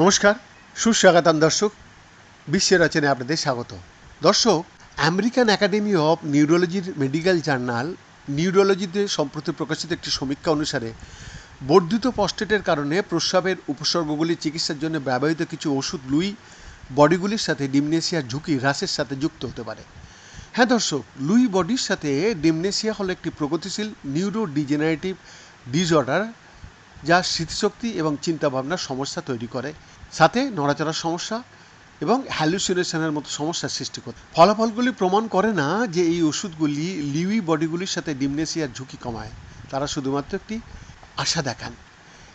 নমস্কার, সুস্বাগতম দর্শক, বিশ্বের রচনায় আপনাদের স্বাগত। দর্শক, আমেরিকান একাডেমি অফ নিউরোলজির মেডিকেল জার্নাল, নিউরোলজিতে সম্প্রতি প্রকাশিত একটি সমীক্ষা অনুসারে, বর্ধিত প্রস্টেটের কারণে প্রস্রাবের উপসর্গগুলি চিকিৎসার জন্য ব্যবহৃত কিছু ওষুধ লুই, বডিগুলির সাথে ডিমনেশিয়ার ঝুঁকি, হ্রাসের সাথে যুক্ত হতে পারে। হ্যাঁ দর্শক, লুই বডির সাথে ডিমনেশিয়া হলো একটি প্রগতিশীল নিউরো ডিজেনারেটিভ যা স্মৃতিশক্তি এবং চিন্তাভাবনার সমস্যা তৈরি করে। সাথে নড়াচড়ার সমস্যা এবং হ্যালুসিনেশনের মতো সমস্যার সৃষ্টি করে। ফলাফলগুলি প্রমাণ করে না যে এই ওষুধগুলি লিউই বডিগুলির সাথে ডিমনেশিয়ার ঝুঁকি কমায়। তারা শুধুমাত্র একটি আশা দেখান।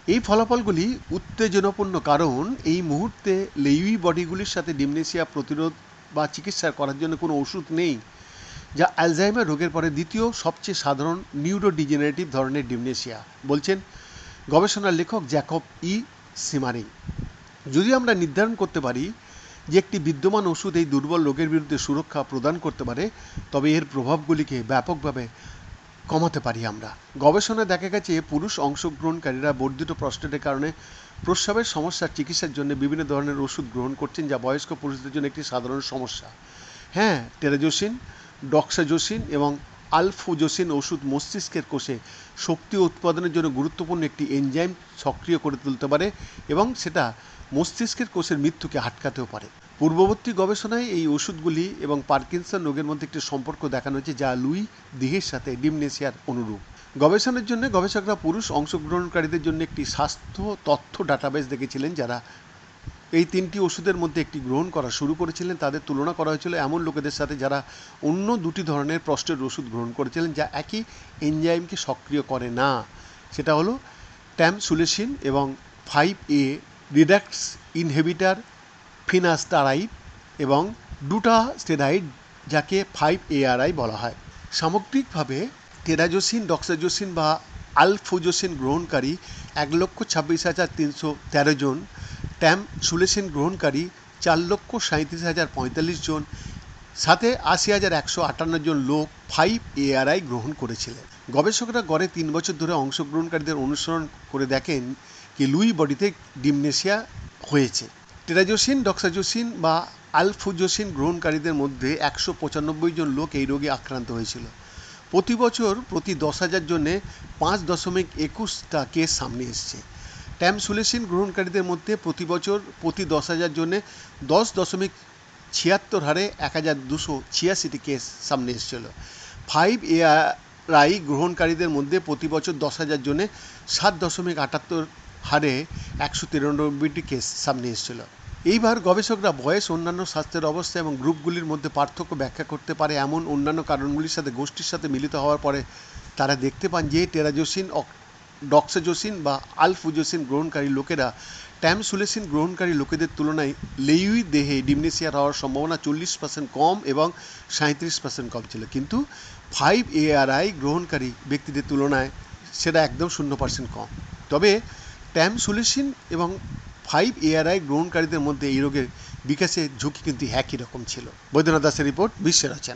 এই ফলাফলগুলি উত্তেজনাপূর্ণ কারণ এই মুহূর্তে লিউই বডিগুলির সাথে ডিমনেশিয়া প্রতিরোধ বা চিকিৎসা করার জন্য কোনো ওষুধ নেই, যা অ্যালজাইমার রোগের পরে দ্বিতীয় সবচেয়ে সাধারণ নিউরোডিজেনারেটিভ ধরনের ডিমনেশিয়া, বলছেন গবেষণার লেখক জ্যাকব ই সিমারিং যদি আমরা নির্ধারণ করতে পারি যে একটি বিদ্যমান ওষুধ এই দুর্বল রোগের বিরুদ্ধে সুরক্ষা প্রদান করতে পারে, তবে এর প্রভাবগুলিকে ব্যাপকভাবে কমাতে পারি আমরা। গবেষণায় দেখা গেছে, পুরুষ অংশগ্রহণকারীরা বর্ধিত প্রস্টেটের কারণে প্রস্রাবের সমস্যার চিকিৎসার জন্য বিভিন্ন ধরনের ওষুধ গ্রহণ করছেন, যা বয়স্ক পুরুষদের জন্য একটি সাধারণ সমস্যা। হ্যাঁ টেরাজোসিন, ডক্সাজোসিন এবং আলফোজোসিন ওষুধ মস্তিষ্কের কোষে শক্তি উৎপাদনের জন্য গুরুত্বপূর্ণ একটি এনজাইম সক্রিয় করে তুলতে পারে এবং সেটা মস্তিষ্কের কোষের মৃত্যুকে আটকাতেও পারে। পূর্ববর্তী গবেষণায় এই ওষুধগুলি এবং পার্কিনসন রোগের মধ্যে একটি সম্পর্ক দেখানো হয়েছে যা লুই দেহের সাথে ডিমনেশিয়ার অনুরূপ। গবেষণার জন্য গবেষকরা পুরুষ অংশগ্রহণকারীদের জন্য একটি স্বাস্থ্য তথ্য ডাটাবেস দেখেছিলেন যারা এই তিনটি ওষুধের মধ্যে একটি গ্রহণ করা শুরু করেছিলেন। তাদের তুলনা করা হয়েছিল এমন লোকেদের সাথে যারা অন্য দুটি ধরনের প্রস্টের ওষুধ গ্রহণ করেছিলেন যা একই এনজাইমকে সক্রিয় করে না। সেটা হলো ট্যামসুলেসিন এবং ফাইভ এ রিডাক্স ইনহেবিটার ফিনাস্টারাইড এবং ডুটা স্টেরাইড যাকে ফাইভ এআরআই বলা হয়। সামগ্রিকভাবে টেরাজোসিন ডক্সাজোসিন বা আলফোজোসিন গ্রহণকারী এক লক্ষ ছাব্বিশ হাজার তিনশো তেরো জন ট্যাম সুলেসিন গ্রহণকারী চার লক্ষ সাঁত্রিশ হাজার পঁয়তাল্লিশ জন, সাথে আশি হাজার একশো আটান্ন জন লোক ফাইভ এআরআই গ্রহণ করেছিলেন। গবেষকরা গড়ে তিন বছর ধরে অংশগ্রহণকারীদের অনুসরণ করে দেখেন কি লুই বডিতে ডিমনেশিয়া হয়েছে। টেরাজোসিন, ডক্সাজোসিন বা আলফুজোসিন গ্রহণকারীদের মধ্যে একশো পঁচানব্বই জন লোক এই রোগে আক্রান্ত হয়েছিল। প্রতি বছর প্রতি দশ হাজার জন্যে পাঁচ দশমিক একুশটা কেস সামনে এসছে। ট্যামসুলেসিন গ্রহণকারীদের মধ্যে প্রতি বছর প্রতি দশ হাজার জন্যে দশ দশমিক ছিয়াত্তর হারে এক হাজার দুশো ছিয়াশিটি কেস সামনে এসেছিল। ফাইভ এআরআই গ্রহণকারীদের মধ্যে প্রতি বছর দশ হাজার জন্যে সাত দশমিক আটাত্তর হারে একশো তিরানব্বইটি কেস সামনে এসেছিল। এইবার গবেষকরা বয়স, অন্যান্য স্বাস্থ্যের অবস্থা এবং গ্রুপগুলির মধ্যে পার্থক্য ব্যাখ্যা করতে পারে এমন অন্যান্য কারণগুলির সাথে গোষ্ঠীর সাথে মিলিত হওয়ার পরে তারা দেখতে পান যে টেরাজোসিন ডক্সাজোসিন বা আলফুজোসিন গ্রহণকারী লোকেরা ট্যামসুলেসিন গ্রহণকারী লোকেদের তুলনায় লেইউই দেহে ডিমনেশিয়ার হওয়ার সম্ভাবনা চল্লিশ পার্সেন্ট কম এবং সাঁত্রিশ পার্সেন্ট কম ছিল। কিন্তু ফাইভ এআরআই গ্রহণকারী ব্যক্তিদের তুলনায় সেটা একদম শূন্য পার্সেন্ট কম। তবে ট্যামসুলেসিন এবং ফাইভ এআরআই গ্রহণকারীদের মধ্যে এই রোগের বিকাশের ঝুঁকি কিন্তু একই রকম ছিল। বৈদ্যনাথ দাসের রিপোর্ট বিশ্বের রচনা।